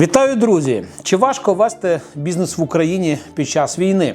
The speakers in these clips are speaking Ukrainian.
Вітаю, друзі! Чи важко вести бізнес в Україні під час війни?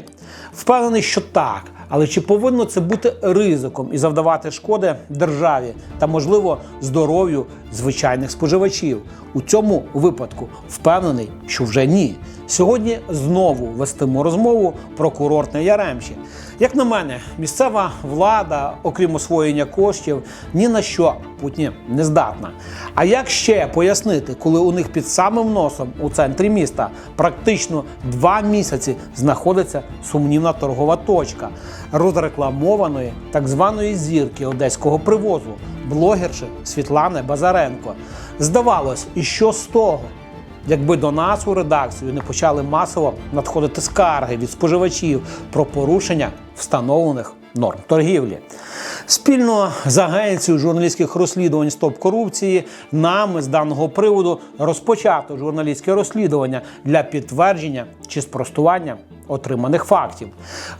Впевнений, що так. Але чи повинно це бути ризиком і завдавати шкоди державі та, можливо, здоров'ю звичайних споживачів? У цьому випадку впевнений, що вже ні. Сьогодні знову вестимо розмову про курортне Яремче. Як на мене, місцева влада, окрім освоєння коштів, ні на що путні не здатна. А як ще пояснити, коли у них під самим носом у центрі міста практично два місяці знаходиться сумнівна торгова точка розрекламованої так званої зірки одеського привозу, блогерши Світлани Базаренко. Здавалось, і що з того? Якби до нас у редакцію не почали масово надходити скарги від споживачів про порушення встановлених норм торгівлі. Спільно з агенцією журналістських розслідувань Стоп корупції нами з даного приводу розпочато журналістське розслідування для підтвердження чи спростування отриманих фактів.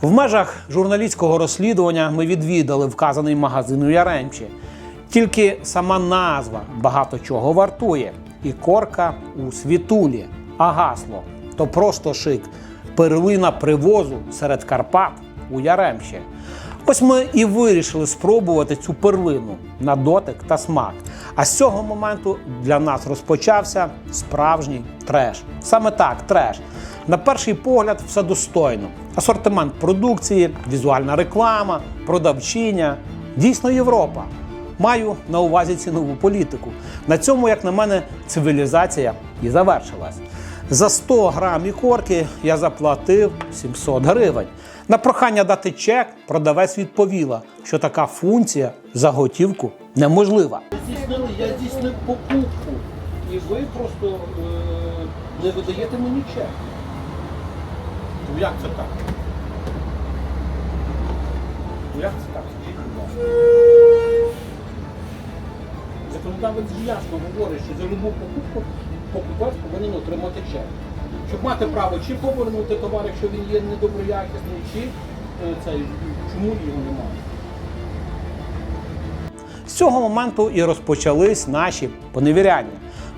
В межах журналістського розслідування ми відвідали вказаний магазин у Яремчі. Тільки сама назва багато чого вартує. І корка у світулі, а гасло то просто шик. Перлина привозу серед Карпат у Яремче. Ось ми і вирішили спробувати цю перлину на дотик та смак. А з цього моменту для нас розпочався справжній треш. Саме так, треш. На перший погляд, все достойно. Асортимент продукції, візуальна реклама, продавчиня. Дійсно Європа. Маю на увазі цінову політику. На цьому, як на мене, цивілізація і завершилась. За 100 грам ікорки я заплатив 700 гривень. На прохання дати чек продавець відповіла, що така функція за готівку неможлива. здійснили, я здійснив покупку. І ви просто е, не видаєте мені чек. Ну як це так? Ну як це так? Законодавець ясно говорить, що за любу покупку покупець повинен отримати чек. Щоб мати право чи повернути товар, якщо він є недоброякісний, чи е, цей, чому його немає. З цього моменту і розпочались наші поневіряння.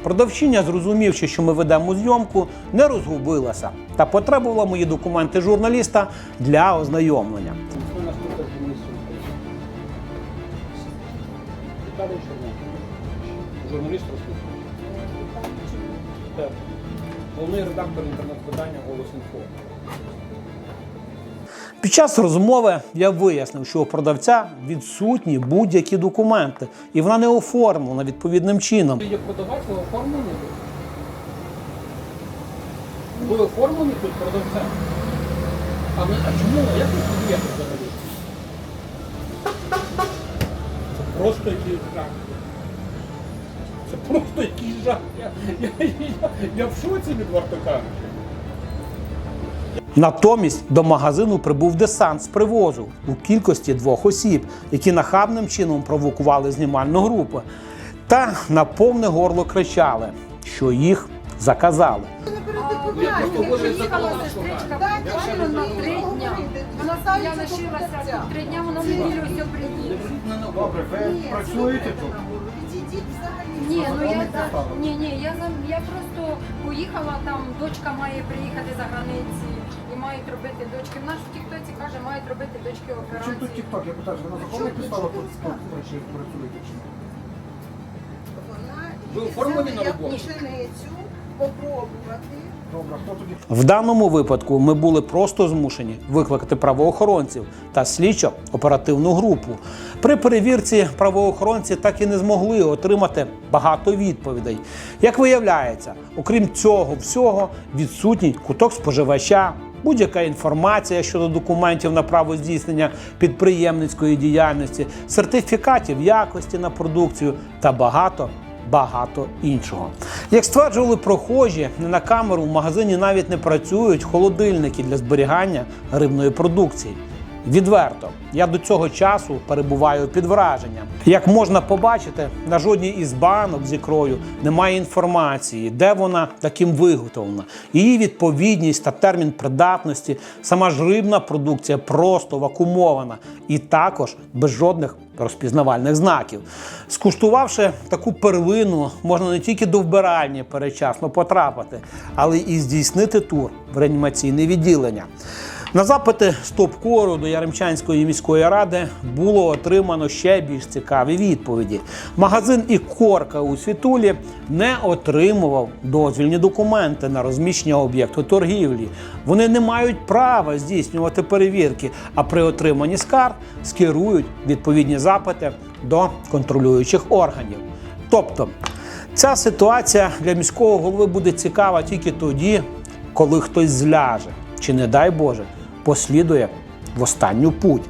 Продавчиня, зрозумівши, що ми ведемо зйомку, не розгубилася та потребувала мої документи журналіста для ознайомлення. Хто Журналіст розслідування. Так. Головний редактор інтернет-видання Голос інфо. Під час розмови я вияснив, що у продавця відсутні будь-які документи, і вона не оформлена відповідним чином. Ви є продавець, ви оформлені? Ви Ви оформлені тут продавцем? А, ми, а чому? А як ви продаєте взагалі? Це просто. Це просто який жах. Я, я, я, я в шоці від кажучи. Натомість до магазину прибув десант з привозу у кількості двох осіб, які нахабним чином провокували знімальну групу та на повне горло кричали, що їх заказали. Приїхала сестричка буквально на три дня. Я лишилася три дня, вона в неділю все приїде. Добре, ви працюєте тут? Ні, ну я за- ні, ні, я за- я просто поїхала там, дочка має приїхати за границі і мають робити дочки. В нас в Тіктоці каже, мають робити дочки Чим тут операції. тік-ток? Я питаю, ви на законних підставах тут тут працюєте чи ні? Ви оформлені на роботу? В даному випадку ми були просто змушені викликати правоохоронців та слідчо-оперативну групу. При перевірці правоохоронці так і не змогли отримати багато відповідей. Як виявляється, окрім цього всього, відсутній куток споживача. Будь-яка інформація щодо документів на право здійснення підприємницької діяльності, сертифікатів якості на продукцію та багато багато іншого. Як стверджували прохожі, не на камеру в магазині навіть не працюють холодильники для зберігання рибної продукції. Відверто, я до цього часу перебуваю під враженням. Як можна побачити, на жодній із банок з ікрою немає інформації, де вона таким виготовлена. Її відповідність та термін придатності, сама ж рибна продукція просто вакуумована і також без жодних розпізнавальних знаків. Скуштувавши таку первину, можна не тільки до вбиральні передчасно потрапити, але і здійснити тур в реанімаційне відділення. На запити стоп-кору до Яремчанської міської ради було отримано ще більш цікаві відповіді. Магазин і корка у Світулі не отримував дозвільні документи на розміщення об'єкту торгівлі. Вони не мають права здійснювати перевірки, а при отриманні скарг скерують відповідні запити до контролюючих органів. Тобто, ця ситуація для міського голови буде цікава тільки тоді, коли хтось зляже, чи не дай Боже, послідує в останню путь.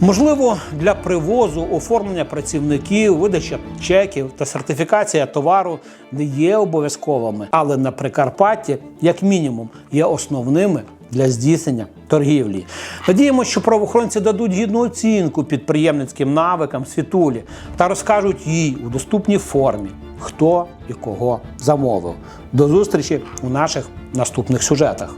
Можливо, для привозу, оформлення працівників, видача чеків та сертифікація товару не є обов'язковими, але на Прикарпатті, як мінімум, є основними для здійснення торгівлі. Надіємося, що правоохоронці дадуть гідну оцінку підприємницьким навикам світулі та розкажуть їй у доступній формі, хто і кого замовив. До зустрічі у наших наступних сюжетах.